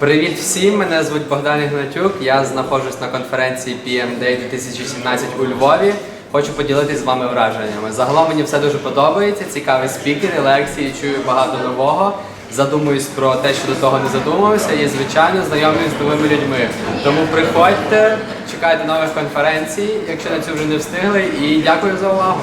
Привіт всім! Мене звуть Богдан Ігнатюк. Я знаходжусь на конференції PMD 2017 у Львові. Хочу поділитися з вами враженнями. Загалом мені все дуже подобається. Цікаві спікери, лекції, чую багато нового. Задумуюсь про те, що до того не задумувався, і звичайно знайомлюсь з новими людьми. Тому приходьте, чекайте нових конференцій, якщо на цю вже не встигли. І дякую за увагу.